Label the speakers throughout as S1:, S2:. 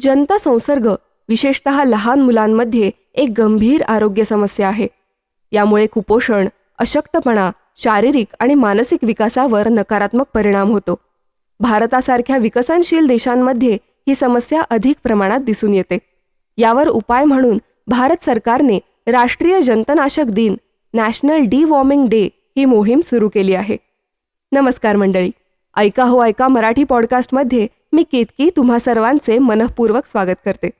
S1: जनता संसर्ग विशेषतः लहान मुलांमध्ये एक गंभीर आरोग्य समस्या आहे. यामुळे कुपोषण अशक्तपणा शारीरिक आणि मानसिक विकासावर नकारात्मक परिणाम होतो. भारतासारख्या विकसनशील देशांमध्ये ही समस्या अधिक प्रमाणात दिसून येते. यावर उपाय म्हणून भारत सरकारने राष्ट्रीय जंतनाशक दिन नॅशनल डी वॉर्मिंग डे ही मोहीम सुरू केली आहे. नमस्कार मंडळी. ऐका हो ऐका मराठी पॉडकास्टमध्ये मी केतकी तुम्हा सर्वांचे मनःपूर्वक स्वागत करते.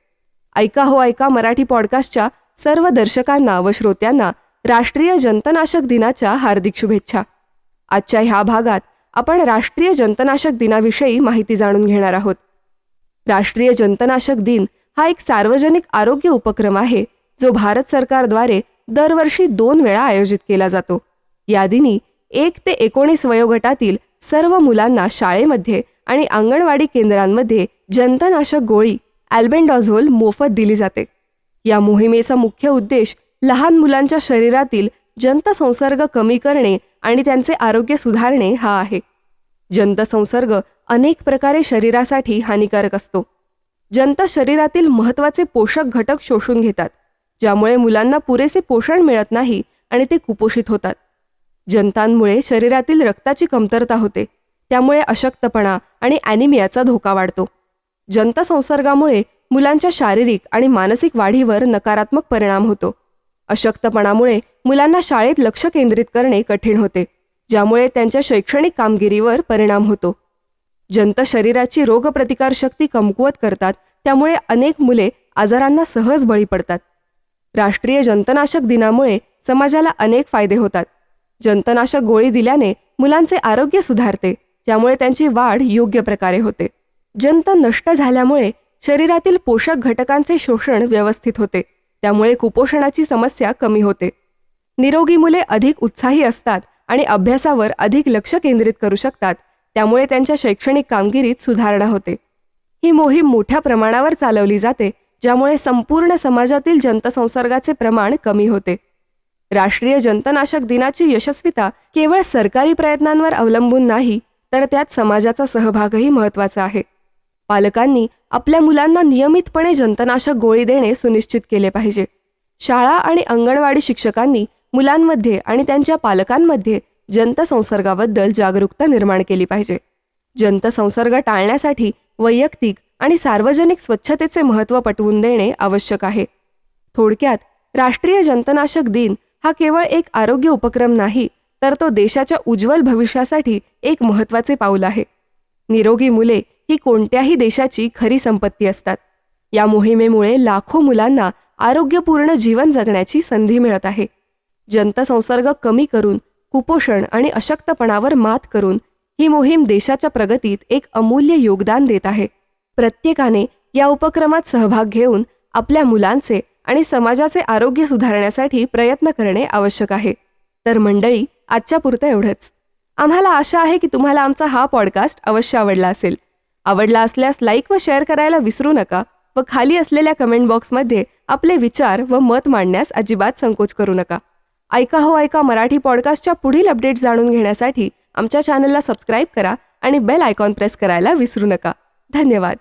S1: ऐका हो ऐका मराठी पॉडकास्टच्या सर्व दर्शकांना व श्रोत्यांना राष्ट्रीय जंतनाशक दिनाच्या हार्दिक शुभेच्छा. आजच्या ह्या भागात आपण राष्ट्रीय जंतनाशक दिनाविषयी माहिती जाणून घेणार आहोत. राष्ट्रीय जंतनाशक दिन हा एक सार्वजनिक आरोग्य उपक्रम आहे जो भारत सरकारद्वारे दरवर्षी दोन वेळा आयोजित केला जातो. या दिनी एक ते एकोणीस वयोगटातील सर्व मुलांना शाळेमध्ये आणि अंगणवाडी केंद्रांमध्ये जंतनाशक गोळी अल्बेंडॉझोल मोफत दिली जाते. या मोहिमेचा मुख्य उद्देश लहान मुलांच्या शरीरातील जंतसंसर्ग कमी करणे आणि त्यांचे आरोग्य सुधारणे हा आहे. जंतसंसर्ग अनेक प्रकारे शरीरासाठी हानिकारक असतो. जंत शरीरातील महत्त्वाचे पोषक घटक शोषून घेतात ज्यामुळे मुलांना पुरेसे पोषण मिळत नाही आणि ते कुपोषित होतात. जंतांमुळे शरीरातील रक्ताची कमतरता होते. त्यामुळे अशक्तपणा आणि ॲनिमियाचा धोका वाढतो. जंतसंसर्गामुळे मुलांच्या शारीरिक आणि मानसिक वाढीवर नकारात्मक परिणाम होतो. अशक्तपणामुळे मुलांना शाळेत लक्ष केंद्रित करणे कठीण होते ज्यामुळे त्यांच्या शैक्षणिक कामगिरीवर परिणाम होतो. जंत शरीराची रोगप्रतिकारशक्ती कमकुवत करतात त्यामुळे अनेक मुले आजारांना सहज बळी पडतात. राष्ट्रीय जंतनाशक दिनामुळे समाजाला अनेक फायदे होतात. जंतनाशक गोळी दिल्याने मुलांचे आरोग्य सुधारते त्यामुळे त्यांची वाढ योग्य प्रकारे होते. जंत नष्ट झाल्यामुळे शरीरातील पोषक घटकांचे शोषण व्यवस्थित होते त्यामुळे कुपोषणाची समस्या कमी होते. निरोगी मुले अधिक उत्साही असतात आणि अभ्यासावर अधिक लक्ष केंद्रित करू शकतात त्यामुळे त्यांच्या शैक्षणिक कामगिरीत सुधारणा होते. ही मोहीम मोठ्या प्रमाणावर चालवली जाते ज्यामुळे संपूर्ण समाजातील जंतसंसर्गाचे प्रमाण कमी होते. राष्ट्रीय जंतनाशक दिनाची यशस्विता केवळ सरकारी प्रयत्नांवर अवलंबून नाही तर त्यात समाजाचा सहभागही महत्त्वाचा आहे. पालकांनी आपल्या मुलांना नियमितपणे जंतनाशक गोळी देणे सुनिश्चित केले पाहिजे. शाळा आणि अंगणवाडी शिक्षकांनी मुलांमध्ये आणि त्यांच्या पालकांमध्ये जंतसंसर्गाबद्दल जागरूकता निर्माण केली पाहिजे. जंतसंसर्ग टाळण्यासाठी वैयक्तिक आणि सार्वजनिक स्वच्छतेचे महत्त्व पटवून देणे आवश्यक आहे. थोडक्यात राष्ट्रीय जंतनाशक दिन हा केवळ एक आरोग्य उपक्रम नाही तर तो देशाच्या उज्ज्वल भविष्यासाठी एक महत्त्वाचे पाऊल आहे. निरोगी मुले ही कोणत्याही देशाची खरी संपत्ती असतात. या मोहिमेमुळे लाखो मुलांना आरोग्यपूर्ण जीवन जगण्याची संधी मिळत आहे. जंतसंसर्ग कमी करून कुपोषण आणि अशक्तपणावर मात करून ही मोहीम देशाच्या प्रगतीत एक अमूल्य योगदान देत आहे. प्रत्येकाने या उपक्रमात सहभाग घेऊन आपल्या मुलांचे आणि समाजाचे आरोग्य सुधारण्यासाठी प्रयत्न करणे आवश्यक आहे. तर मंडळी आजच्या पुरतं एवढंच. आम्हाला आशा आहे की तुम्हाला आमचा हा पॉडकास्ट अवश्य आवडला असेल. आवडला असल्यास लाईक व शेअर करायला विसरू नका व खाली असलेल्या कमेंट बॉक्समध्ये आपले विचार व मत मांडण्यास अजिबात संकोच करू नका. ऐका हो ऐका मराठी पॉडकास्टच्या पुढील अपडेट जाणून घेण्यासाठी आमच्या चॅनलला सबस्क्राईब करा आणि बेल आयकॉन प्रेस करायला विसरू नका. धन्यवाद.